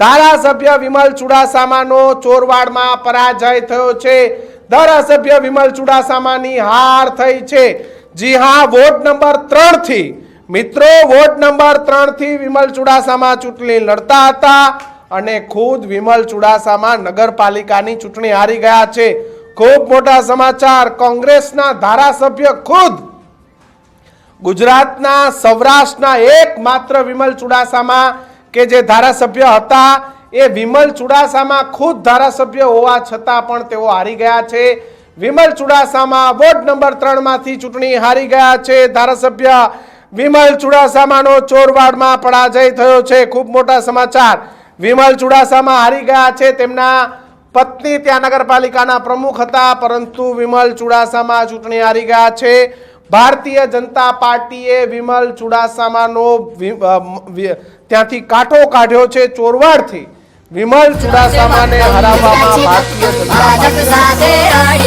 ધારાસભ્ય વિમલ ચુડાસામાનો ચોરવાડમાં પરાજય થયો છે. ધારાસભ્ય વિમલ ચુડાસામાની હાર થઈ છે. જી હા વોટ નંબર ત્રણથી, મિત્રો વોટ નંબર ત્રણથી વિમલ ચુડાસામા ચૂંટણી લડતા હતા અને ખુદ વિમલ ચુડાસામા નગરપાલિકાની ચૂંટણી હારી ગયા છે. ખૂબ મોટા સમાચાર, કોંગ્રેસના ધારાસભ્ય ખુદ ગુજરાતના સૌરાષ્ટ્રના એકમાત્ર વિમલ ચુડાસામા કે જે ધારાસભ્ય હતા, એ વિમલ ચુડાસામાં ખુદ ધારાસભ્ય હોવા છતાં પણ તેઓ હારી ગયા છે. વિમલ ચુડાસામાં વોર્ડ નંબર ત્રણમાંથી ચૂંટણી હારી ગયા છે. ધારાસભ્ય વિમલ ચુડાસામાનો ચોરવાડમાં પરાજય થયો છે. ખૂબ મોટા સમાચાર. વિમલ ચુડાસામાં હારી ગયા છે. તેમના પત્ની ત્યાં નગરપાલિકાના પ્રમુખ હતા, પરંતુ વિમલ ચુડાસામાં ચૂંટણી હારી ગયા છે. ભારતીય જનતા પાર્ટીએ વિમલ ચુડાસામાનો ત્યાંથી કાંઠો કાઢ્યો છે ચોરવાડથી. વિમલ ચુડાસામાને હરાવવામાં ભારતીય જનતા પાર્ટી